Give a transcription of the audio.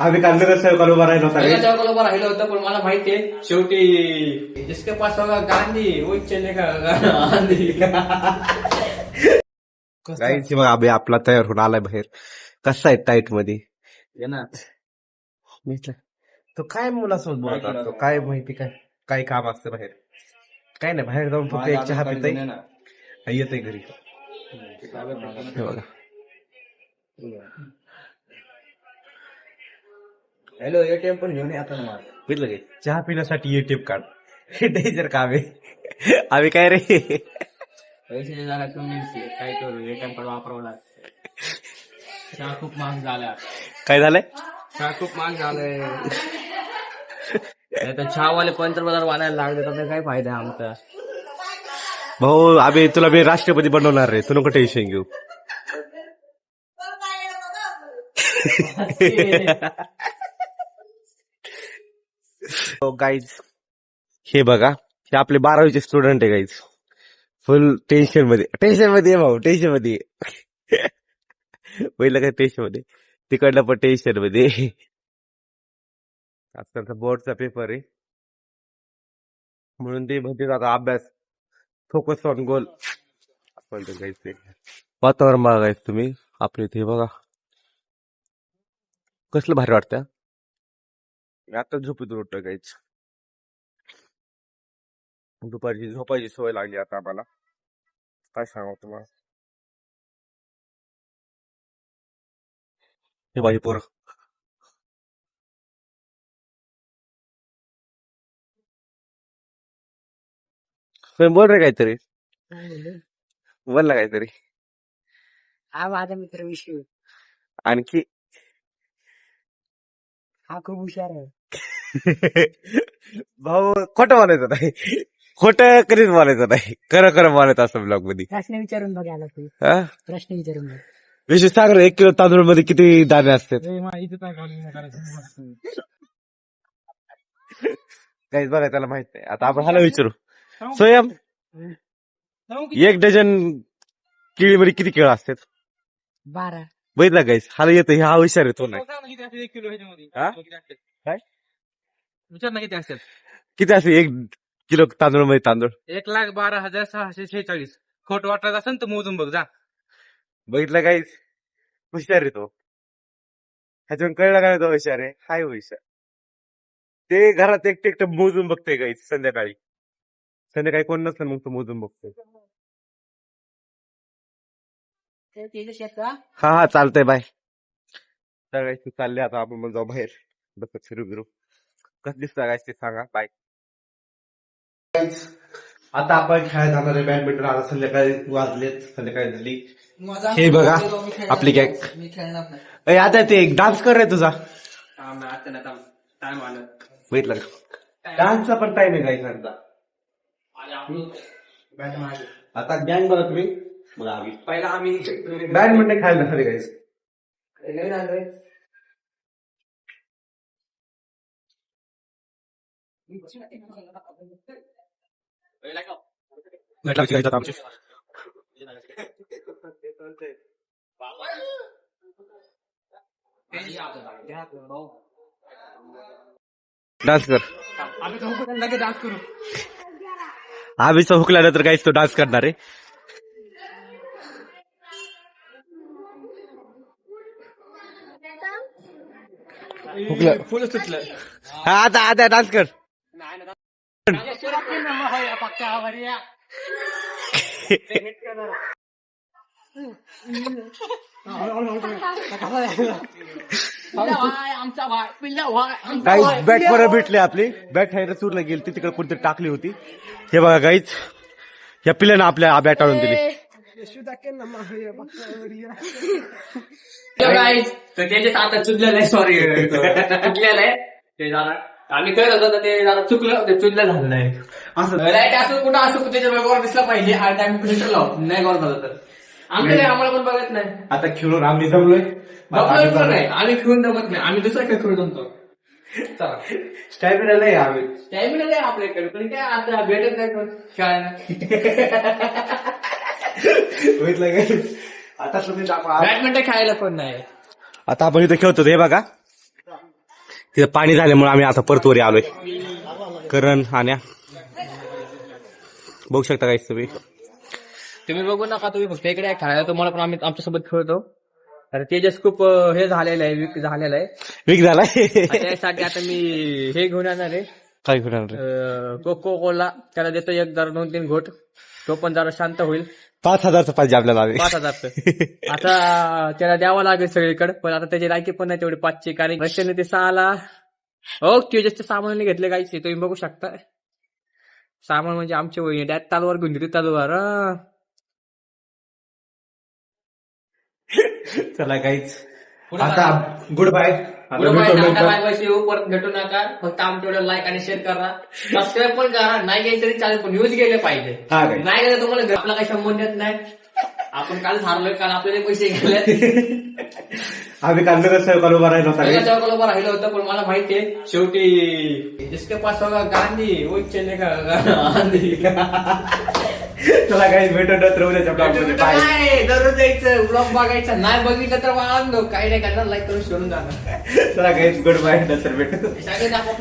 आम्ही सेवकाला उभा राहिलो होता. उभं राहिलं होतं पण मला माहितीये शेवटी जिसके पास होगा गांधी वो चलेगा गांधी. हे बघा आम्ही आपला तयार होऊन आलाय बाहेर. कसा आहे टाईटमध्ये? ये ना. म्हटलं, तो काय मुलासोबत बोलत असतो? काय माहिती काय? काय काम असतं बाहेर? काय नाही बाहेर जाऊन फक्त एक चहा पिताय. येतय घरी. हे बघा. हॅलो एटीएम पण घेऊन आता ना मला बघितलं काय चहा पिण्यासाठी एटीएम कार्ड हे डेंजर काम आहे आम्ही काय रे? पैशाच्या जागा कमी काय करू? एटीएम कार्ड वापरावं लागतं. चहा खूप महाग झाला. काय झालंय? चहा खूप महाग झालाय. तर चहावाले पंतप्रधान वाढायला लागले तर काय फायदा आहे आमचा? भाऊ आम्ही तुला मी राष्ट्रपती बनवणार रे. तू नको टेन्शन घेऊ. गाईज हे बघा हे आपले बारावीचे स्टुडंट आहे गाईज फुल टेन्शनमध्ये. टेन्शनमध्ये भाऊ टेन्शनमध्ये. पहिलं काय टेन्शनमध्ये? तिकडलं पण टेन्शनमध्ये. आजकालचा आज त्यांचा बोर्डचा पेपर आहे. म्हणून ते म्हणते आता अभ्यास फोकस ऑन गोल आपण ते वातावरण बघायचं तुम्ही. आपले इथे बघा. कसलं भारी वाटतं? मी आता झोपेतून उठतोय काहीच दुपारची झोपायची सवय लागली आता आम्हाला. काय सांगावं तुम्हाला? हे बाई पोर. बोल रे काहीतरी. बोल ना काहीतरी. हा माझा मित्र विष्णू. आणखी? हा खूप हुशार आहे भाऊ खोटं बोलायचं नाही. खोटं कधीच बोलायचं नाही. खरं खरं बोलायचं असं ब्लॉगमध्ये. प्रश्न विचारून बघायला तू. हा? प्रश्न विचारून बघ. विशेष सांग रे एक किलो तांदूळमध्ये किती दाणे असतात? काहीच बघा त्याला माहीत नाही. आता आपण ह्याला विचारू. स्वयं एक डझन केळीमध्ये किती केळं असतात? बारा. बघितला गाईस? हाला येतं हा हुशार येतो नाही. हा? काय? विचार ना किती असतात किती असते एक किलो तांदूळमध्ये तांदूळ. एक लाख बारा हजार सहाशे शेहेचाळीस. खोट वाटत असेल तर मोजून बघ जा. बघितलं काहीच हुशार येतो ह्याच्यावर कळलं काय तो हुशार आहे? हाय हुशार. ते घरात एकटे एकटं मोजून बघते गाईच संध्याकाळी. संध्याकाळी कोण नसलं मग तो मोजून बघतोय. ते हा हा चालतंय बाय. तू चालले आता आपण मग जाऊ बाहेर. बस फिरू बिरू. कसं दिसतं गाईस ते सांगा बाय आता आपण खेळायला जाणार आहे बॅडमिंटन आता संध्याकाळी वाजलेत संध्याकाळी झाली. हे बघा, आपली गॅग. मी खेळणार नाही. आता ते डान्स कर रे तुझा. थांब, आता नाही थांब. टाइम आलं. बघितलं का डान्सचा पण टाइम आहे मारली. आता गँग बघा तुम्ही. बघा आम्ही पहिला आम्ही बॅडमिंटन खेळायला खरे गाईस नवीन आलोय डान्स कर। आम्ही लगेच डान्स करू। आम्ही हुकल्यानंतर काहीच तो डान्स करणार आहे हुकलं. फुल सुटलं हा आता आता डान्स कर. बॅट परत भेटली आपली. बॅट हायला चूरला गेली ती तिकडे कोणतरी टाकली होती. हे बघा गाईज या पिल्यानं आपल्या बॅट आणून दिली. तर त्याचे आता चुकलेलं आहे सॉरी चुकलेलं आहे. ते जरा आम्ही करत होतो तर ते जरा चुकलं ते चुकलं झालं नाही. असं. लाइट असं कुठं असं त्याच्या बरोबर दिसलं पाहिजे आणि आम्ही कुठे लाव नाही करत होतो तर. आमच्या नाही, आम्हाला पण बघत नाही. आता खेळून आम्ही जमलोय. बघलोय पण नाही. आम्ही खेळून जमत नाही. आम्ही दुसरा खेळ खेळून जमतो. चला. स्टॅमिना नाही आम्ही. टाइमिंग नाही आपल्याकडे. पण काय आता भेटत नाही खेळायला बघितलं आता तुम्ही बॅडमिंटन खेळायला पण नाही? आता आपण इथे खेळतो हे बघा. तिथं पाणी झाल्यामुळे आम्ही आता परत वरी आलोय. करण आण्या. बघू शकता काय तुम्ही. तुम्ही बघू नका तुम्ही फक्त इकडे खेळायला. तुम्हाला पण आम्ही आमच्यासोबत खेळतो. तर तेजस खूप हे झालेलं आहे वीक झालेलं आहे. वीक झालाय. त्यासाठी आता मी हे घेऊन येणार आहे. काय घेणार कोको कोला त्याला देतो एक जरा दोन तीन घोट. तो पण जरा शांत होईल. पाच हजारचं पाहिजे आपल्याला. पाच हजारचं. आता त्याला द्यावं लागेल सगळीकडे पण आता त्याची लायकी पण नाही तेवढी पाचशे कारण रस्त्याने ते सहाला. हो तेजसचे सामान घेतले गायचे तुम्ही बघू शकता. सामान म्हणजे आमचे वहिनी डॅट तालवार घेऊन दिली तलवार. चला काहीच आता गुड बाय येऊ परत भेटू नका. फक्त आमच्या लाईक आणि शेअर करा. सबस्क्राईब पण करा. नाही गेले तरी चालेल पण न्यूज गेले पाहिजे. नाही गेलं तुम्हाला आपला काही संबंध येत नाही. आपण काल हारलोय काल आपल्याला पैसे गेले आम्ही कांदा सहकार उभा राहिलो होता guys. बरोबर राहिलं होतं पण मला माहितीये शेवटी जिसके पास होगा गांधी वो चलेगा गांधी. चला काही उद्याच्या मध्ये. Bye. नाही दररोज यायचं ब्लॉग बघायचं नाही बघितलं तर वाळून काही नाही करणार लाईक करून सोडून जाणार चला काही गुड बाय नंतर भेटू सांगितलं आपण